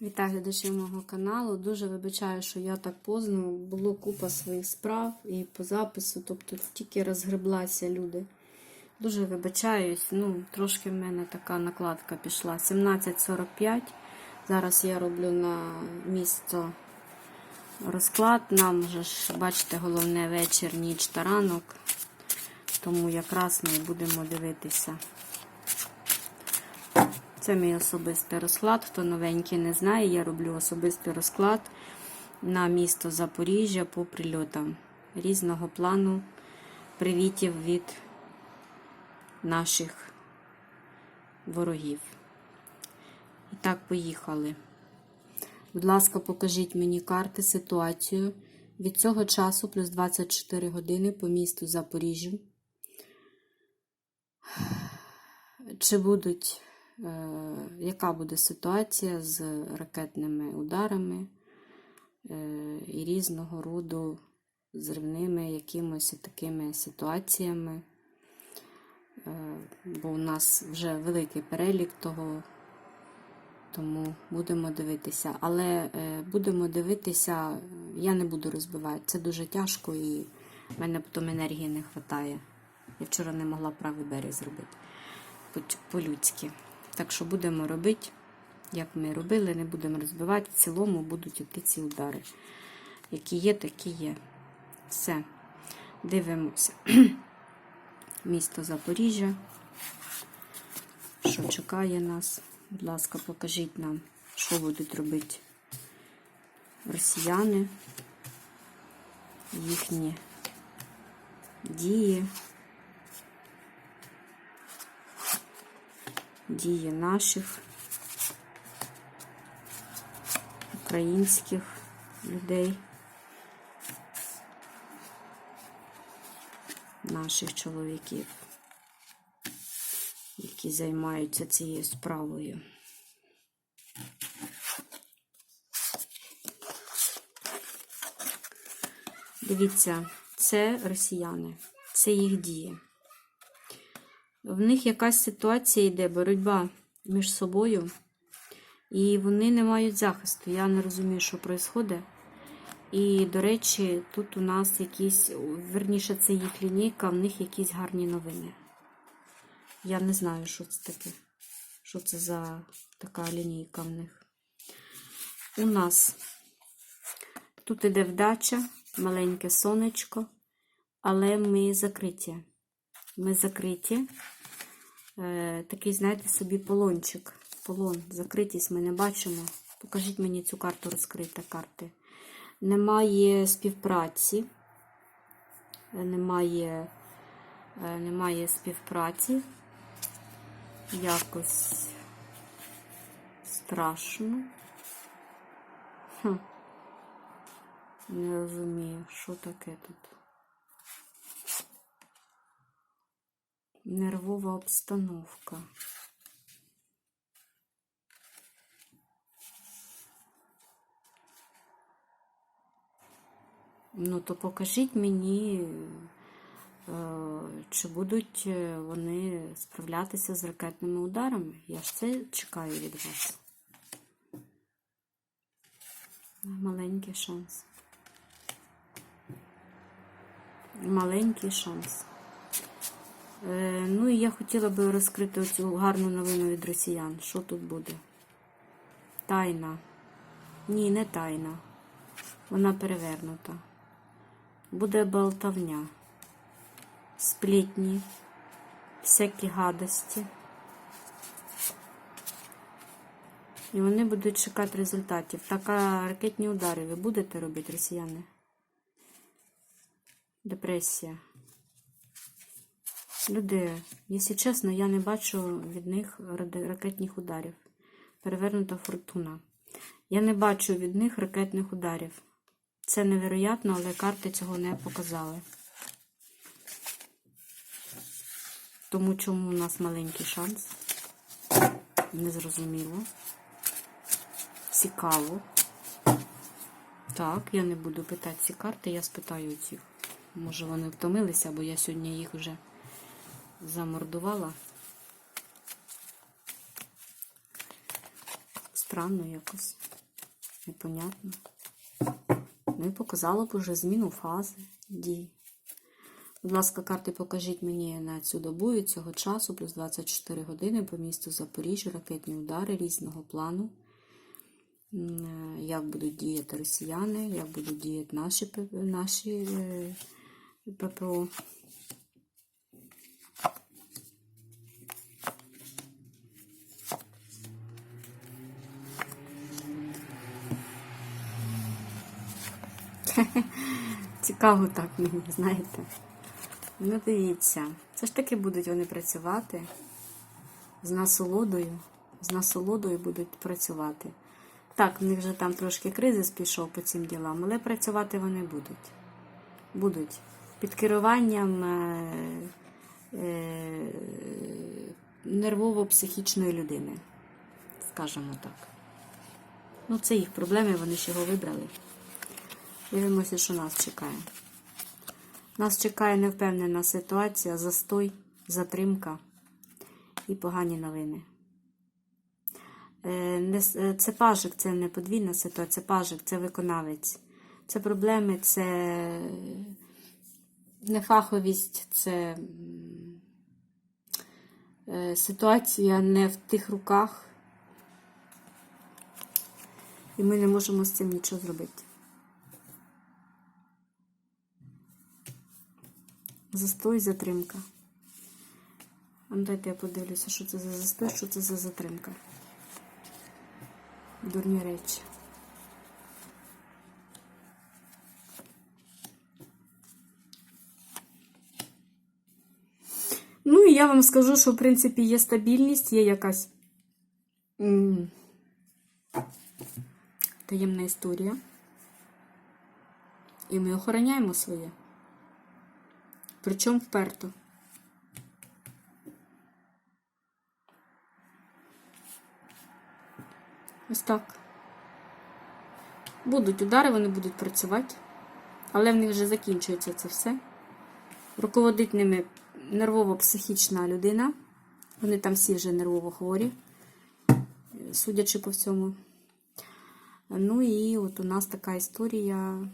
Вітаю глядачів мого каналу. Дуже вибачаю, що я так поздно. Було купа своїх справ і по запису, тобто тільки розгреблася люди. Дуже вибачаюсь. Ну, трошки в мене така накладка пішла. 17.45. Зараз я роблю на місто розклад. Нам вже ж, бачите, головне вечір, ніч та ранок. Тому якраз ми будемо дивитися. Це мій особистий розклад. Хто новенький не знає, я роблю особистий розклад на місто Запоріжжя по прильотам різного плану привітів від наших ворогів. І так, поїхали. Будь ласка, покажіть мені карти, ситуацію. Від цього часу плюс 24 години по місту Запоріжжю. Чи будуть яка буде ситуація з ракетними ударами е, і різного роду зривними якимось такими ситуаціями, Е, бо у нас вже великий перелік того, тому будемо дивитися. Але е, будемо дивитися, я не буду розбивати, це дуже тяжко і в мене потім енергії не вистачає. Я вчора не могла правий берег зробити по-людськи. Так що будемо робити, як ми робили, не будемо розбивати. В цілому будуть йти ці удари. Які є, такі є. Все. Дивимося. Місто Запоріжжя. Що чекає нас? Будь ласка, покажіть нам, що будуть робити росіяни, їхні дії. Дії наших українських людей, наших чоловіків, які займаються цією справою. Дивіться, це росіяни, це їх дії. В них якась ситуація йде, боротьба між собою, і вони не мають захисту. Я не розумію, що відбувається. І, до речі, тут у нас якісь, верніше, це їх лінійка, в них якісь гарні новини. Я не знаю, що це таке. Що це за така лінійка в них. У нас тут іде вдача, маленьке сонечко, але ми закриті. Ми закриті. Е, такий, знаєте, собі полончик. Полон, закритість ми не бачимо. Покажіть мені цю карту розкрита карти. Немає співпраці. Е, немає, е, немає співпраці. Якось страшно. Хм. Не розумію, що таке тут. Нервова обстановка. Ну, то покажіть мені, е, чи будуть е, вони справлятися з ракетними ударами. Я ж це чекаю від вас. Маленький шанс. Маленький шанс. Е, ну і я хотіла би розкрити оцю гарну новину від росіян. Що тут буде? Тайна. Ні, не тайна. Вона перевернута. Буде болтовня. Сплітні, всякі гадості. І вони будуть чекати результатів. Така ракетні удари ви будете робити, росіяни? Депресія. Люди, якщо чесно, я не бачу від них ракетних ударів. Перевернута фортуна. Я не бачу від них ракетних ударів. Це невероятно, але карти цього не показали. Тому чому у нас маленький шанс? Незрозуміло. Цікаво. Так, я не буду питати ці карти, я спитаю цих. Може вони втомилися, бо я сьогодні їх вже замордувала. Странно якось. Непонятно. Ну і показало б уже зміну фази дій. Будь ласка, карти покажіть мені на цю добу від цього часу, плюс 24 години по місту Запоріжжя, ракетні удари різного плану. Як будуть діяти росіяни, як будуть діяти наші, наші е, ППО. Цікаво так мені, знаєте. Ну, дивіться, це ж таки будуть вони працювати з насолодою. З насолодою будуть працювати. Так, в них вже там трошки кризис пішов по цим ділам, але працювати вони будуть. Будуть. Під керуванням е, е, нервово-психічної людини. Скажімо так. Ну, це їх проблеми, вони ж його вибрали. Дивимося, що нас чекає. Нас чекає невпевнена ситуація, застой, затримка і погані новини. Е, е, Це пажик, це не подвійна ситуація, це пажик, це виконавець. Це проблеми, це нефаховість, це е, ситуація не в тих руках. І ми не можемо з цим нічого зробити. Застой, затримка. Ну, дайте я подивлюся, що це за застой, що це за затримка. Дурні речі. Ну і я вам скажу, що в принципі є стабільність, є якась таємна історія. І ми охороняємо своє. Причому вперто. Ось так. Будуть удари, вони будуть працювати, але в них вже закінчується це все. Руководить ними нервово-психічна людина. Вони там всі вже нервово хворі, судячи по всьому. Ну і от у нас така історія.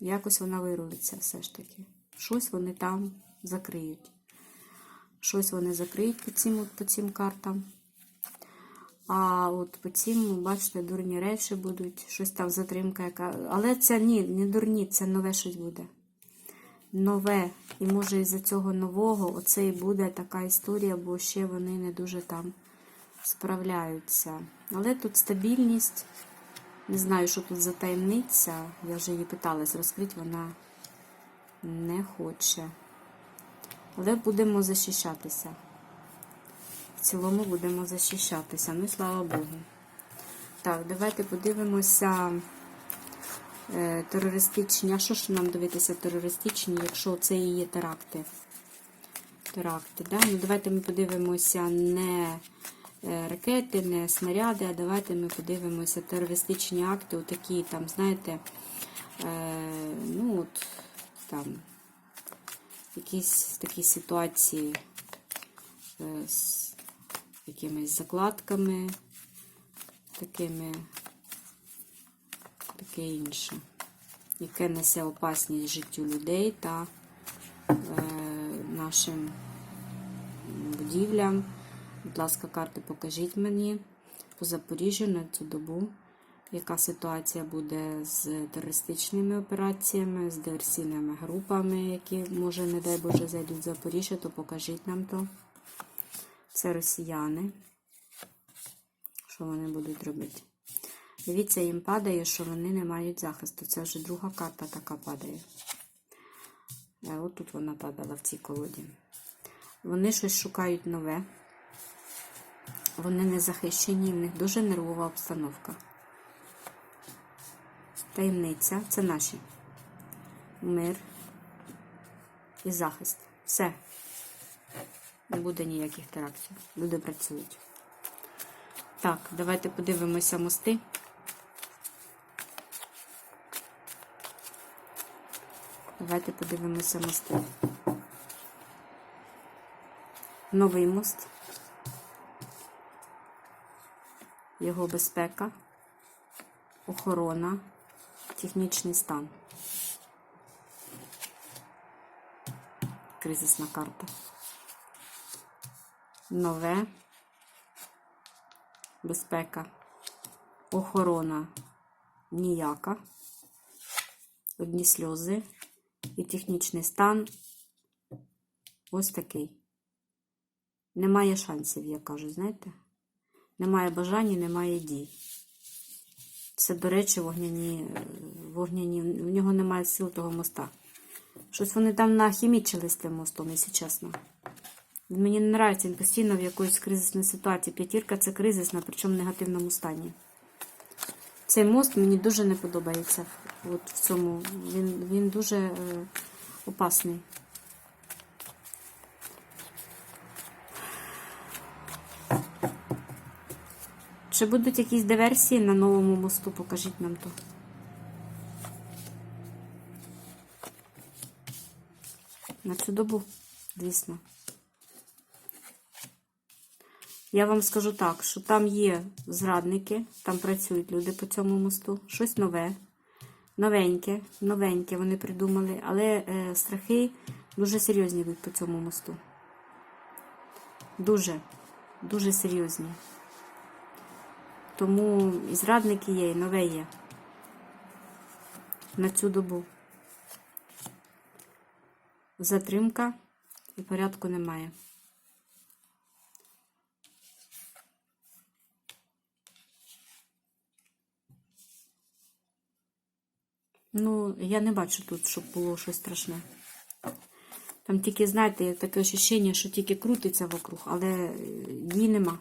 Якось вона вирулиться все ж таки. Щось вони там закриють. Щось вони закриють по цим, от, по цим картам. А от по цим, бачите, дурні речі будуть, щось там затримка яка. Але це ні, не дурні, це нове щось буде. Нове. І може із-за цього нового оце і буде така історія, бо ще вони не дуже там справляються. Але тут стабільність. Не знаю, що тут за таємниця. Я вже її питалась розкрити, вона не хоче. Але будемо захищатися. В цілому будемо захищатися. Ну слава Богу. Так, давайте подивимося е, терористичні. А що ж нам дивитися терористичні, якщо це і є теракти? Теракти, да? Ну, давайте ми подивимося не е, ракети, не снаряди, а давайте ми подивимося терористичні акти, отакі там, знаєте, е, ну от там якісь такі ситуації е, з якимись закладками, такими, таке інше, яке несе опасність життю людей та е, нашим будівлям. Будь ласка, карти покажіть мені по Запоріжжю на цю добу, яка ситуація буде з терористичними операціями, з диверсійними групами, які, може, не дай Боже, зайдуть в Запоріжжя, то покажіть нам то. Це росіяни. Що вони будуть робити? Дивіться, їм падає, що вони не мають захисту. Це вже друга карта така падає. А от тут вона падала в цій колоді. Вони щось шукають нове. Вони не захищені, в них дуже нервова обстановка. Таємниця це наші. Мир і захист. Все. Не буде ніяких терактів. Люди працюють. Так, давайте подивимося мости. Давайте подивимося мости. Новий мост. його безпека, охорона, технічний стан. Кризисна карта. Нове. Безпека. Охорона ніяка. Одні сльози. І технічний стан ось такий. Немає шансів, я кажу, знаєте? Немає бажання, немає дій. Це, до речі, вогняні, вогняні, в нього немає сил того моста. Щось вони там нахімічили з тим мостом, якщо чесно. Мені не подобається, він постійно в якоїсь кризисній ситуації. П'ятірка це кризисна, причому в негативному стані. Цей мост мені дуже не подобається. От в цьому. Він, він дуже е, опасний. Чи будуть якісь диверсії на новому мосту? Покажіть нам то. На цю добу, звісно. Я вам скажу так, що там є зрадники, там працюють люди по цьому мосту. Щось нове, новеньке, новеньке вони придумали, але е, страхи дуже серйозні йдуть по цьому мосту. Дуже, дуже серйозні. Тому зрадники є, і нове є. На цю добу. Затримка і порядку немає. Ну, я не бачу тут, щоб було щось страшне. Там тільки, знаєте, таке ощущення, що тільки крутиться вокруг, але е, дій нема.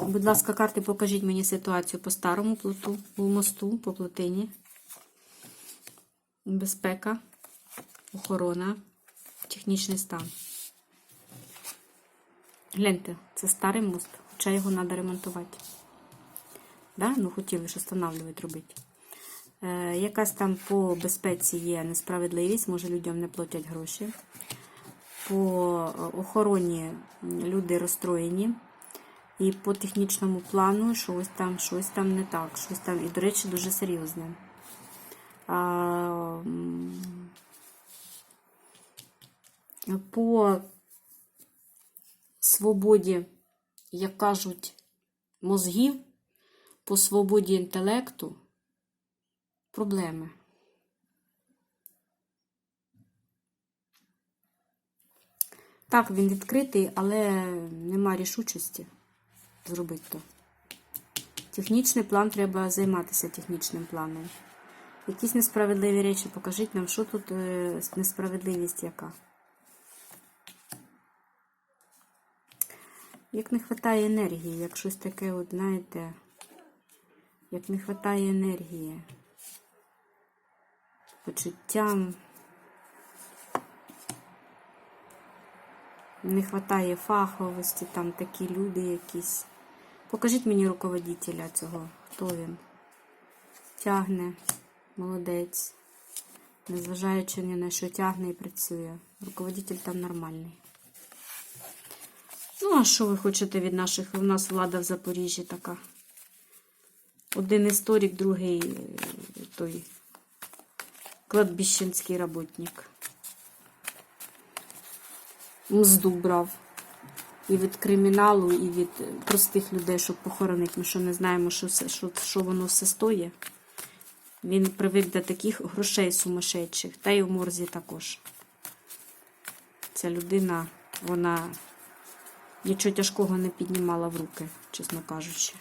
Будь ласка, карти, покажіть мені ситуацію по старому плоту, по мосту, по плотині. Безпека, охорона, технічний стан. Гляньте, це старий мост, хоча його треба ремонтувати. Да? Ну, хотіли ж встановлювати робити. Е, якась там по безпеці є несправедливість, може людям не платять гроші. По охороні люди розстроєні. І по технічному плану щось там, щось там не так, щось там, і, до речі, дуже серйозне. А, по свободі, як кажуть, мозгів, по свободі інтелекту проблеми. Так, він відкритий, але нема рішучості зробити то. Технічний план треба займатися технічним планом. Якісь несправедливі речі, покажіть нам, що тут е, несправедливість яка. Як не вистачає енергії, як щось таке, от, знаєте, як не вистачає енергії, почуттям, не вистачає фаховості, там такі люди якісь. Покажіть мені руководителя цього, хто він. Тягне, молодець. Незважаючи ні на що тягне і працює. Руководитель там нормальний. Ну, а що ви хочете від наших? У нас влада в Запоріжжі така. Один історик, другий е, той кладбищенський роботник. Мзду брав. І від криміналу, і від простих людей, щоб похоронити. Ми що не знаємо, що, що, що воно все стоїть. Він привик до таких грошей сумасшедших, та й у морзі також. Ця людина, вона нічого тяжкого не піднімала в руки, чесно кажучи.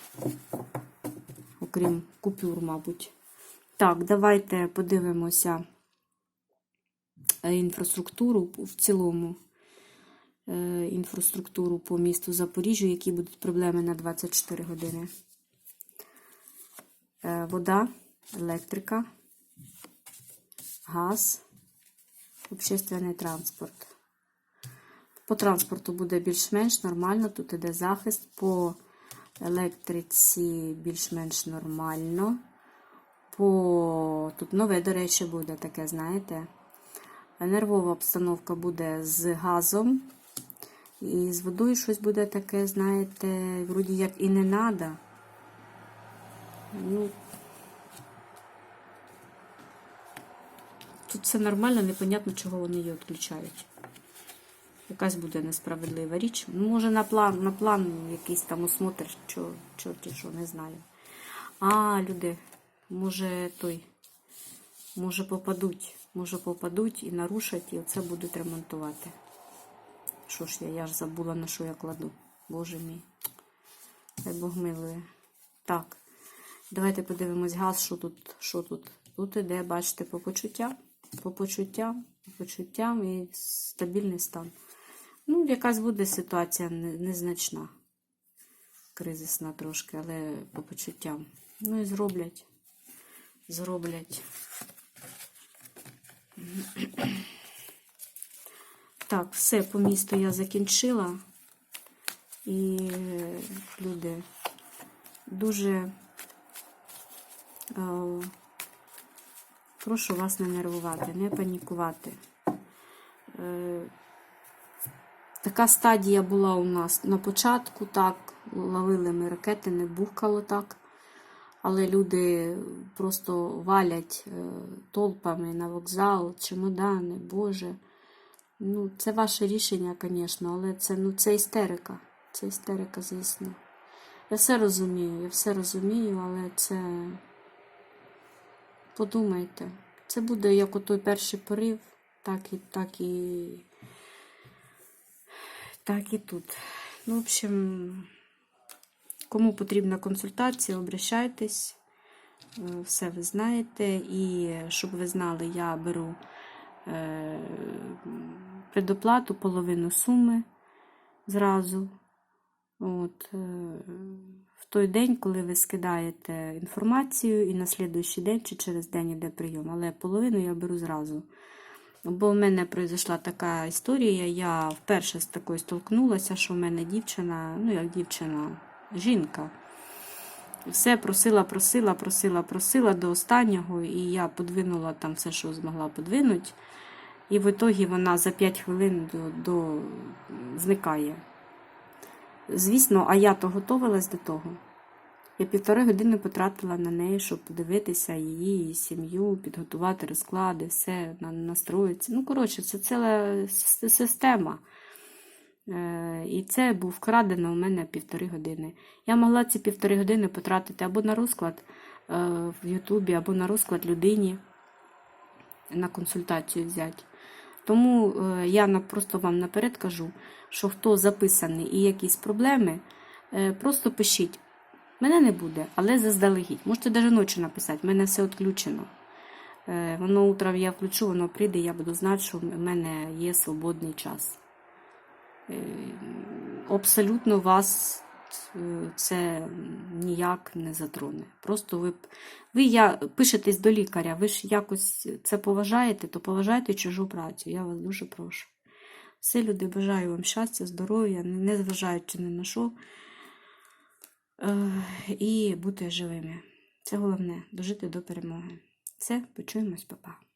Окрім купюр, мабуть. Так, давайте подивимося е, інфраструктуру в цілому. Е, Інфраструктуру по місту Запоріжжю, які будуть проблеми на 24 години. Е, Вода, електрика, газ, общественний транспорт. По транспорту буде більш-менш нормально, тут іде захист, по електриці більш-менш нормально. По... Тут нове, до речі, буде таке, знаєте. Нервова обстановка буде з газом І з водою щось буде таке, знаєте, вроді як і не надо. Ну, тут все нормально, непонятно, чого вони її відключають. Якась буде несправедлива річ. Ну, може, на план, на план якийсь там осмотр, що, чорті, що, не знаю. А, люди, може той, може попадуть, може попадуть і нарушать, і оце будуть ремонтувати. Що ж я, я ж забула, на що я кладу. Боже мій. Хай Бог милує. Так, давайте подивимось газ, що тут, що тут. Тут іде, бачите, по почуттям, по почуттям, по почуттям і стабільний стан. Ну, якась буде ситуація незначна. Кризисна трошки, але по почуттям. Ну і зроблять. Зроблять. Так, все по місту я закінчила. І люди дуже е, прошу вас не нервувати, не панікувати. Е, Така стадія була у нас на початку, так, ловили ми ракети, не бухкало так. Але люди просто валять е, толпами на вокзал, чемодани, Боже. Ну, це ваше рішення, звісно, але це, ну, це істерика. Це істерика, звісно. Я все розумію, я все розумію, але це. Подумайте, це буде як у той перший порив, так і так і. Так і тут. Ну, в общем, кому потрібна консультація, обращайтесь. Е, Все ви знаєте. І щоб ви знали, я беру е, предоплату половину суми зразу. От, е, в той день, коли ви скидаєте інформацію, і на слідуючий день чи через день іде прийом. Але половину я беру зразу. Бо в мене пройшла така історія, я вперше з такою столкнулася, що в мене дівчина, ну як дівчина, жінка. Все просила, просила, просила, просила до останнього, і я подвинула там все, що змогла подвинути. І в ітогі вона за 5 хвилин до, до... зникає. Звісно, а я то готувалась до того. Я півтори години потратила на неї, щоб подивитися її її сім'ю, підготувати розклади, все, на- настроїтися. Ну, коротше, це ціла система. Е, І це був вкрадено у мене півтори години. Я могла ці півтори години потратити або на розклад е, в Ютубі, або на розклад людині на консультацію взяти. Тому е, я просто вам наперед кажу, що хто записаний і якісь проблеми, е, просто пишіть. Мене не буде, але заздалегідь. Можете навіть ночі написати, в мене все відключено. Е, Воно утром я включу, воно прийде, я буду знати, що в мене є свободний час. Абсолютно вас це ніяк не затроне. Просто ви, ви я, пишетесь до лікаря, ви ж якось це поважаєте, то поважайте чужу працю. Я вас дуже прошу. Все, люди, бажаю вам щастя, здоров'я, не зважаючи ні на що. Е, І бути живими. Це головне дожити до перемоги. Все, почуємось, папа.